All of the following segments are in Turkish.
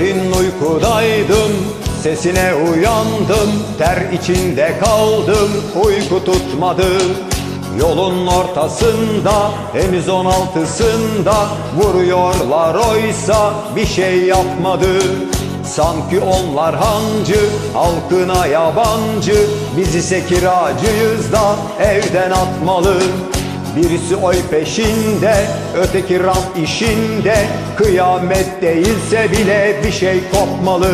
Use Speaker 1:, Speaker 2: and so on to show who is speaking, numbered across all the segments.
Speaker 1: Derin uykudaydım Sesine uyandım Ter içinde kaldım Uyku tutmadı. Yolun ortasında Henüz on altısında Vuruyorlar oysa Bir şey yapmadı. Sanki onlar hancı Halkına yabancı Biz ise kiracıyız da Evden atmalı Birisi oy peşinde, öteki rant işinde. Kıyamet değilse bile bir şey kopmalı.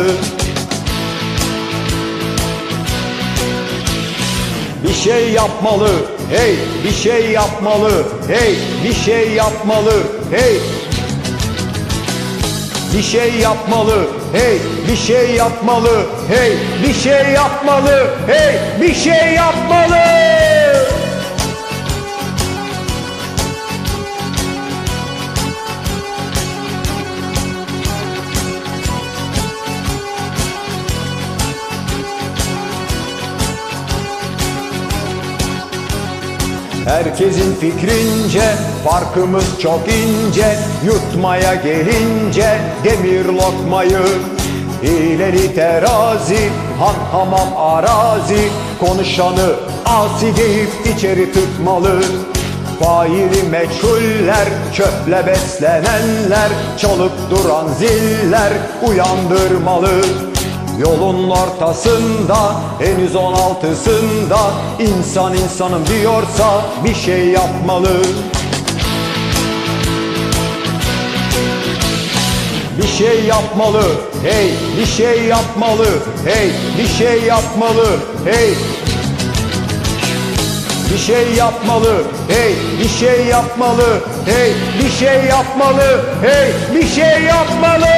Speaker 1: Bir şey yapmalı, hey bir şey yapmalı, hey bir şey yapmalı, hey. Bir şey yapmalı, hey bir şey yapmalı, hey. Bir şey yapmalı, hey bir şey yapmalı. Herkesin fikrince farkımız çok ince. Yutmaya gelince demir lokmayı. Hileli terazi, han hamam arazi. Konuşanı asi deyip içeri tıkmalı. Faili meçhuller, çöple beslenenler. Çalıp duran ziller uyandırmalı Yolun ortasında henüz on altısında insan insanım diyorsa bir şey yapmalı. Bir şey yapmalı hey bir şey yapmalı hey bir şey yapmalı hey. Bir şey yapmalı hey bir şey yapmalı hey bir şey yapmalı hey bir şey yapmalı